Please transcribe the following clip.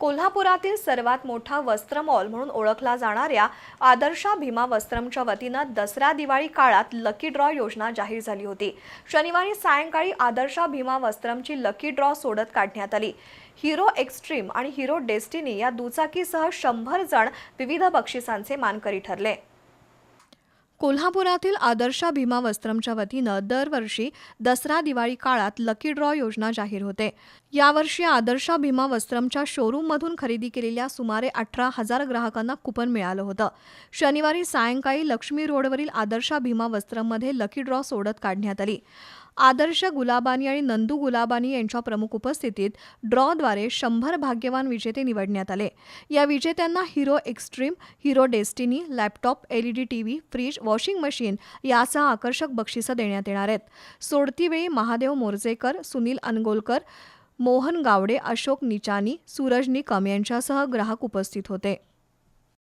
कोल्हापुरातील सर्वात मोठा वस्त्र मॉल म्हणून ओळखला जाणाऱ्या आदर्शा भीमा वस्त्रमच्या वतीनं दसरा दिवाळी काळात लकी ड्रॉ योजना जाहीर झाली होती. शनिवारी सायंकाळी आदर्शा भीमा वस्त्रमची लकी ड्रॉ सोडत काढण्यात आली. हिरो एक्स्ट्रीम आणि हिरो डेस्टिनी या दुचाकीसह शंभर जण विविध बक्षिसांचे मानकरी ठरले. कोल्हापुरातील आदर्शा भीमा वस्त्रमच्या वतीनं दरवर्षी दसरा दिवाळी काळात लकी ड्रॉ योजना जाहीर होते. यावर्षी आदर्शा भीमा वस्त्रमच्या शोरूममधून खरेदी केलेल्या सुमारे अठरा हजार ग्राहकांना कुपन मिळालं होतं. शनिवारी सायंकाळी लक्ष्मी रोडवरील आदर्शा भीमा वस्त्रममध्ये लकी ड्रॉ सोडत काढण्यात आली. आदर्श गुलाबानी आणि नंदू गुलाबानी यांच्या प्रमुख उपस्थितीत ड्रॉद्वारे शंभर भाग्यवान विजेते निवडण्यात आले. या विजेत्यांना Hero Xtreme Hero Destiny laptop LED TV fridge washing machine यासह आकर्षक बक्षिसं देण्यात येणार आहेत. सोडतीवेळी महादेव मोरजेकर सुनील अनगोलकर मोहन गावडे अशोक निचानी सूरज निकम यांच्यासह ग्राहक उपस्थित होते.